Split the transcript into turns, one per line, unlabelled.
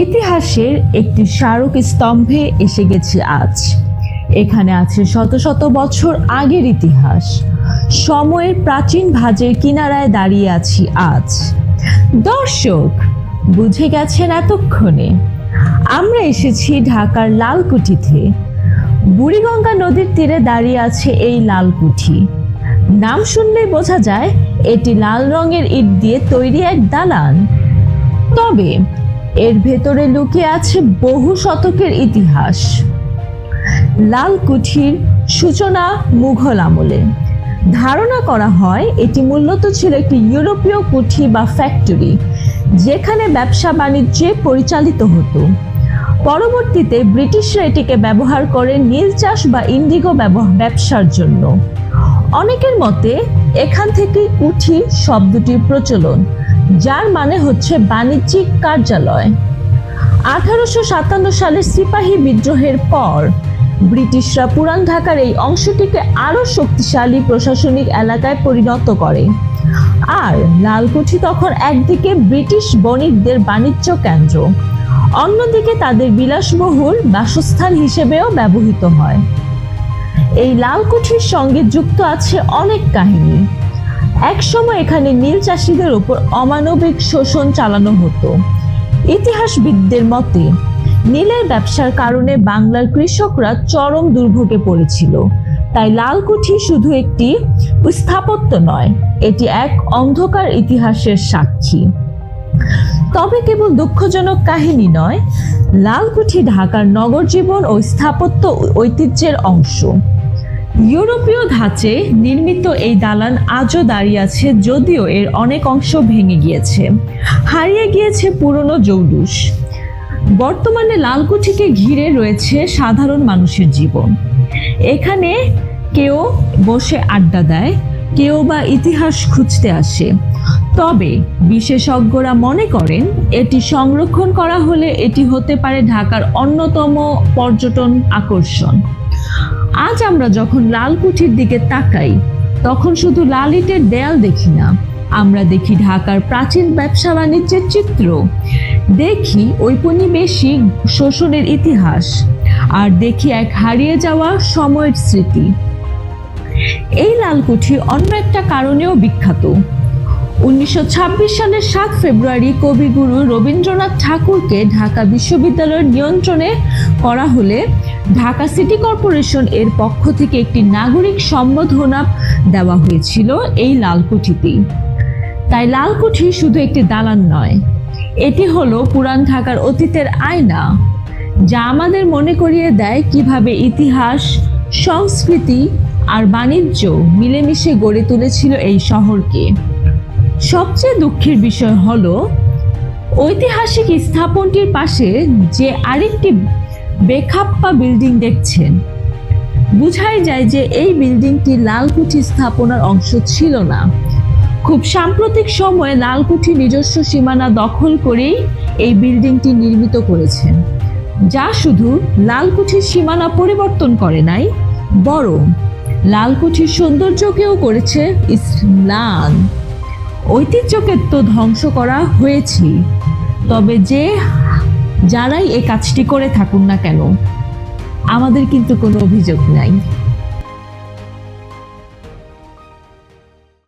ইতিহাসের একটি স্মারক স্তম্ভে এসে গেছি আজ। এখানে আছে শত শত বছর আগের ইতিহাস। সময়ের প্রাচীন ভাজের কিনারায় দাঁড়িয়ে আছি আজ। দর্শক, বুঝে গেছেন এতক্ষণে, আমরা এসেছি ঢাকার লালকুঠিতে। বুড়িগঙ্গা নদীর তীরে দাঁড়িয়ে আছে এই লালকুঠি। নাম শুনলেই বোঝা যায়, এটি লাল রঙের ইট দিয়ে তৈরি এক দালান। তবে এর ভেতরে লুকিয়ে আছে বহু শতকের ইতিহাস। লাল কুঠির সূচনা মুঘল আমলে। ধারণা করা হয় এটি মূলত ছিল একটি ইউরোপীয় কুঠি বা ফ্যাক্টরি, যেখানে ব্যবসা বাণিজ্যে পরিচালিত হতো। পরবর্তীতে ব্রিটিশরা এটিকে ব্যবহার করে নীল চাষ বা ইন্ডিগো ব্যব- ব্যবসার জন্য। অনেকের মতে এখান থেকেই কুঠি শব্দটির প্রচলন যার মানে হচ্ছে বাণিজ্যিক কার্যালয়। আঠারোশো সাতান্ন সালের সিপাহী বিদ্রোহের পর ব্রিটিশরা পুরান ঢাকার এই অংশটিকে আরও শক্তিশালী প্রশাসনিক এলাকায় পরিণত করে। আর লালকুঠি তখন একদিকে ব্রিটিশ বণিকদের বাণিজ্য কেন্দ্র, অন্যদিকে তাদের বিলাসবহুল বাসস্থান হিসেবেও ব্যবহৃত হয়। এই লালকুঠির সঙ্গে যুক্ত আছে অনেক কাহিনী। একসময় এখানে নীল চাষিদের উপর অমানবিক শোষণ চালানো হতো। ইতিহাসবিদদের মতে, নীলের ব্যবসার কারণে বাংলার কৃষকরা চরম দুর্ভোগে পড়েছিল। তাই লালকুঠি শুধু একটি স্থাপত্য নয়, এটি এক অন্ধকার ইতিহাসের সাক্ষী। তবে কেবল দুঃখজনক কাহিনী নয়, লালকুঠি ঢাকার নগর জীবন ও স্থাপত্য ঐতিহ্যের অংশ। ইউরোপীয় ধাঁচে নির্মিত এই দালান আজও দাঁড়িয়ে আছে, যদিও এর অনেক অংশ ভেঙে গিয়েছে। হারিয়ে গিয়েছে পুরনো জৌলুস বর্তমানে লালকুঠিকে ঘিরে রয়েছে সাধারণ মানুষের জীবন। এখানে কেউ বসে আড্ডা দেয়, কেউ বা ইতিহাস খুঁজতে আসে। তবে বিশেষজ্ঞরা মনে করেন, এটি সংরক্ষণ করা হলে এটি হতে পারে ঢাকার অন্যতম পর্যটন আকর্ষণ। আজ আমরা যখন লালকুঠির দিকে তাকাই, তখন শুধু লাল ইটের দেয়াল দেখি না, আমরা দেখি ঢাকার প্রাচীন ব্যবসা বাণিজ্যের চিত্র। দেখি ঔপনিবেশিক শোষণের ইতিহাস, আর দেখি এক হারিয়ে যাওয়া সময়ের স্মৃতি। এই লালকুঠি অন্য একটা কারণেও বিখ্যাত। উনিশশো ছাব্বিশ সালের সাত ফেব্রুয়ারি কবিগুরু রবীন্দ্রনাথ ঠাকুরকে ঢাকা বিশ্ববিদ্যালয়ের নিয়ন্ত্রণে করা হলে ঢাকা সিটি কর্পোরেশন এর পক্ষ থেকে একটি নাগরিক সম্বোধনা দেওয়া হয়েছিল এই লালকুঠিতেই। তাই লালকুঠি শুধু একটি দালান নয়, এটি হলো পুরান ঢাকার অতীতের আয়না, যা আমাদের মনে করিয়ে দেয় কীভাবে ইতিহাস, সংস্কৃতি আর বাণিজ্য মিলেমিশে গড়ে তুলেছিল এই শহরকে। সবচেয়ে দুঃখের বিষয় হল, ঐতিহাসিক স্থাপনটির পাশে যে আরেকটি বেখাপ্পা বিল্ডিং দেখছেন। বুঝাই যায় যে এই বিল্ডিংটি লালকুঠি স্থাপনার অংশ ছিল না। খুব সাম্প্রতিক সময়ে লালকুঠি নিজস্ব সীমানা দখল করেই এই বিল্ডিংটি নির্মিত করেছেন, যা শুধু লালকুঠির সীমানা পরিবর্তন করে নাই, বরং লালকুঠির সৌন্দর্যকেও করেছে ম্লান ঐতিহ্যকে তো ধ্বংস করা হয়েছে। তবে যে যারাই এ কাজটি করে থাকুন না কেন, আমাদের কিন্তু কোনো অভিযোগ নাই।